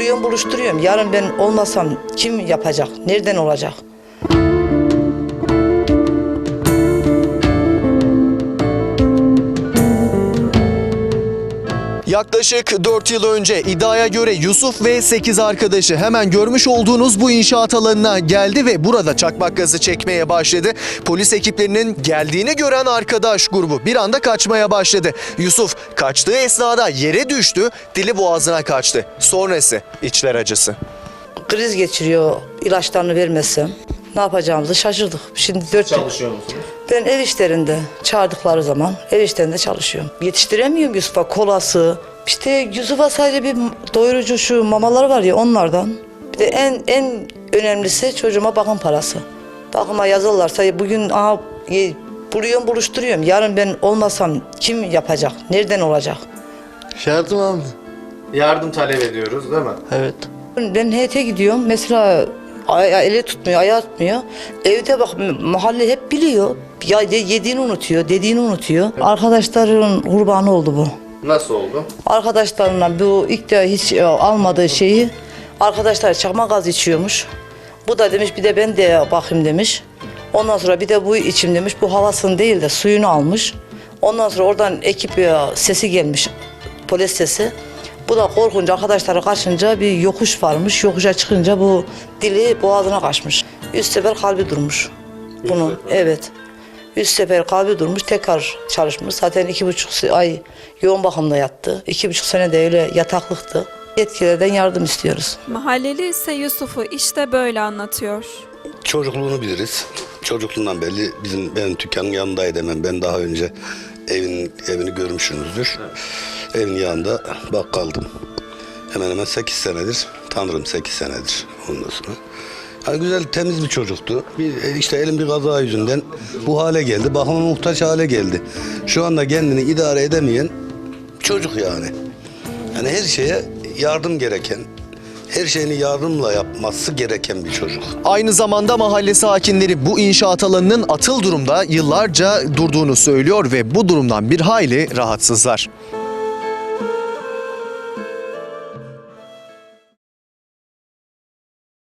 buluyorum buluşturuyorum. Yarın ben olmasam kim yapacak? Nereden olacak? Yaklaşık 4 yıl önce iddiaya göre Yusuf ve 8 arkadaşı hemen görmüş olduğunuz bu inşaat alanına geldi ve burada çakmak gazı çekmeye başladı. Polis ekiplerinin geldiğini gören arkadaş grubu bir anda kaçmaya başladı. Yusuf kaçtığı esnada yere düştü, dili boğazına kaçtı. Sonrası içler acısı. Kriz geçiriyor ilaçlarını vermezsem. Ne yapacağımızı şaşırdık. Şimdi dört Çalışıyor musunuz? Ben ev işlerinde çağırdıkları zaman ev işlerinde çalışıyorum. Yetiştiremiyorum Yusuf'a kolası. İşte Yusuf'a sadece bir doyurucu şu mamalar var ya onlardan. Bir de en en önemlisi çocuğuma bakım parası. Bakıma yazarlarsa bugün aha, e, buluyorum buluşturuyorum. Yarın ben olmasam kim yapacak? Nereden olacak? Yardım aldı. Yardım talep ediyoruz değil mi? Evet. Ben heyete gidiyorum. Mesela eli tutmuyor, ayağı tutmuyor. Evde bak mahalle hep biliyor. Ya yediğini unutuyor, dediğini unutuyor. Arkadaşların kurbanı oldu bu. Nasıl oldu? Arkadaşlarından bu ilk de hiç e, almadığı şeyi arkadaşlar çakma gaz içiyormuş. Bu da demiş bir de ben de bakayım demiş. Ondan sonra bir de bu içim demiş. Bu havasını değil de suyunu almış. Ondan sonra oradan ekip e, sesi gelmiş. Polis sesi. Bu da korkunca arkadaşları kaçınca bir yokuş varmış. Yokuşa çıkınca bu dili boğazına kaçmış. Üst sefer kalbi durmuş. Bunu evet. Üst sefer kalbi durmuş tekrar çalışmış. Zaten iki buçuk ay yoğun bakımda yattı. İki buçuk sene de öyle yataklıktı. Yetkililerden yardım istiyoruz. Mahalleli ise Yusuf'u işte böyle anlatıyor. Çocukluğunu biliriz. Çocukluğundan belli bizim benim dükkanın yanındaydı hemen. Ben daha önce evin evini görmüşsünüzdür. Evin yanında bakkaldım. Hemen hemen 8 senedir tanırım 8 senedir ondan sonra. Yani güzel temiz bir çocuktu. Bir, işte elim bir kaza yüzünden bu hale geldi. Bakıma muhtaç hale geldi. Şu anda kendini idare edemeyen çocuk yani. Yani her şeye yardım gereken, her şeyini yardımla yapması gereken bir çocuk. Aynı zamanda mahalle sakinleri bu inşaat alanının atıl durumda yıllarca durduğunu söylüyor ve bu durumdan bir hayli rahatsızlar.